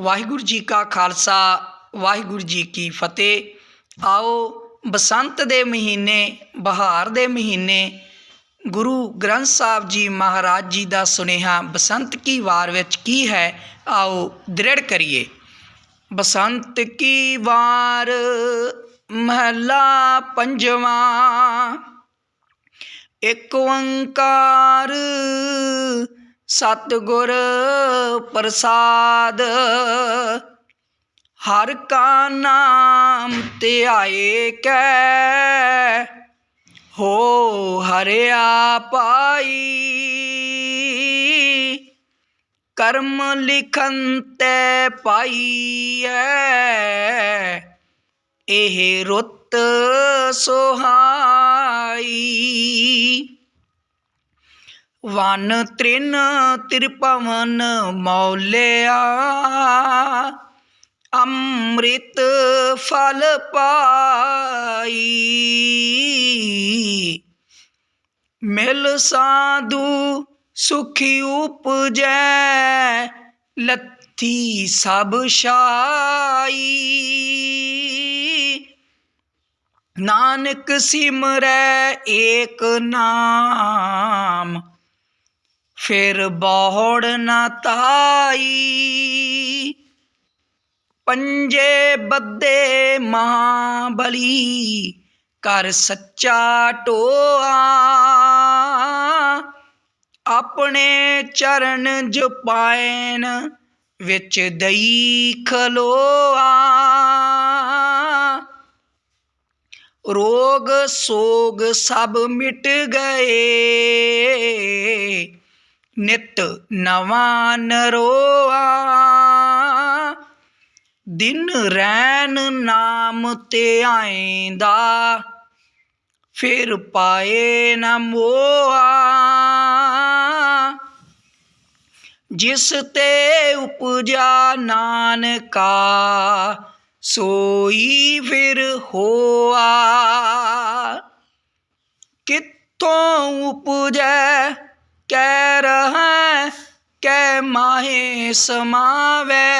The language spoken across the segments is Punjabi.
ਵਾਹਿਗੁਰੂ ਜੀ ਕਾ ਖਾਲਸਾ, ਵਾਹਿਗੁਰੂ ਜੀ ਕੀ ਫਤਿਹ। ਆਓ ਬਸੰਤ ਦੇ ਮਹੀਨੇ, ਬਹਾਰ ਦੇ ਮਹੀਨੇ, ਗੁਰੂ ਗ੍ਰੰਥ ਸਾਹਿਬ ਜੀ ਮਹਾਰਾਜ ਜੀ ਦਾ ਸੁਨੇਹਾ ਬਸੰਤ ਕੀ ਵਾਰ ਵਿੱਚ ਕੀ ਹੈ, ਆਓ ਦ੍ਰਿੜ ਕਰੀਏ। ਬਸੰਤ ਕੀ ਵਾਰ, ਮਹਲਾ ਪੰਜਵਾਂ, ਇੱਕ ਓੰਕਾਰ ਸਤਿਗੁਰ ਪ੍ਰਸਾਦ। ਹਰ ਕਾ ਨਾਮ ਧਿਆਏ ਕੈ, ਹੋ ਹਰਿਆ ਪਾਈ। ਕਰਮ ਲਿਖਨ ਤੈ ਪਾਈਐ, ਇਹ ਰੁੱਤ ਸੁਹਾਈ। ਵਨ ਤ੍ਰਿਨ ਤ੍ਰਿਪਵਨ ਮੌਲਿਆ। ਅੰਮ੍ਰਿਤ ਫਲ ਪਾਈ। ਮਿਲ ਸਾਧੂ ਸੁਖੀ ਉਪਜੈ, ਲੱਥੀ ਸਭ ਸ਼ਾਈ ਨਾਨਕ ਸਿਮਰੈ ਏਕ ਨਾਮ। ਫਿਰ ਬਹੁੜ ਨਾ ਤਾਈ। ਪੰਜੇ ਬੱਦੇ ਮਹਾਬਲੀ ਕਰ ਸੱਚਾ ਟੋਆ। ਆਪਣੇ ਚਰਨ ਜਪਾਇਨ ਵਿੱਚ ਦਈ ਖਲੋਆ। ਰੋਗ ਸੋਗ ਸਭ ਮਿਟ ਗਏ। ਨਿਤ ਨਵਾਂ ਨਰੋਆ। ਦਿਨ ਰੈਨ ਨਾਮ ਤੇ ਆਏਂਦਾ ਫਿਰ ਪਾਏ ਨਾ ਮੋਆ। ਜਿਸ ਤੇ ਉਪਜਾ ਨਾਨਕਾ, ਸੋਈ ਫਿਰ ਹੋਆ। ਕਿੱਥੋਂ ਉਪਜੈ ਕਹਿ ਰਹਾ ਕੈ ਮਾਹੇ ਸਮਾਵੈ।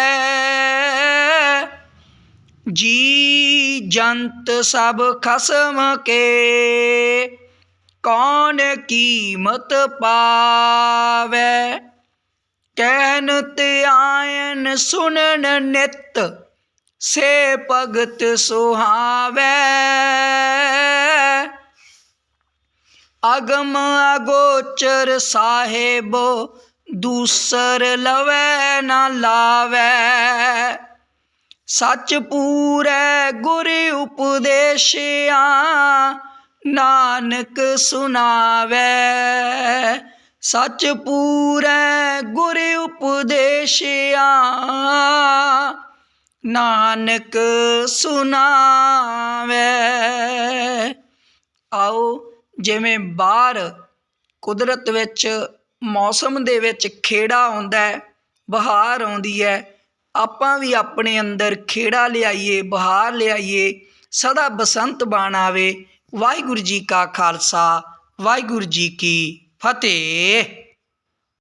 ਜੀ ਜੰਤ ਸਭ ਖਸਮ ਕੇ, ਕੌਣ ਕੀਮਤ ਪਾਵੈ? ਕਹਿਨ ਤੇ ਆਇਨ ਸੁਨਨ ਨਿਤ, ਸੇ ਭਗਤ ਸੁਹਾਵੈ। ਅਗਮ ਅਗੋਚਰ ਸਾਹਿਬੋ, ਦੂਸਰ ਲਵੈ ਨਾ ਲਾਵੈ। ਸੱਚ ਪੂਰੈ ਗੁਰ ਉਪਦੇਸ਼ਿਆ, ਨਾਨਕ ਸੁਨਾਵੈ ਸੱਚ ਪੂਰੈ ਗੁਰ ਉਪਦੇਸ਼ਿਆ, ਨਾਨਕ ਸੁਨਾਵੈ ਆਓ ਜਿਵੇਂ ਬਾਹਰ ਕੁਦਰਤ ਵਿੱਚ, ਮੌਸਮ ਦੇ ਵਿੱਚ ਖੇੜਾ ਆਉਂਦਾ ਬਹਾਰ ਆਉਂਦੀ ਹੈ, ਆਪਾਂ ਵੀ ਆਪਣੇ ਅੰਦਰ ਖੇੜਾ ਲਿਆਈਏ, ਬਹਾਰ ਲਿਆਈਏ, ਸਦਾ ਬਸੰਤ ਬਾਣ ਆਵੇ। ਵਾਹਿਗੁਰੂ ਜੀ ਕਾ ਖਾਲਸਾ, ਵਾਹਿਗੁਰੂ ਜੀ ਕੀ ਫਤਿਹ।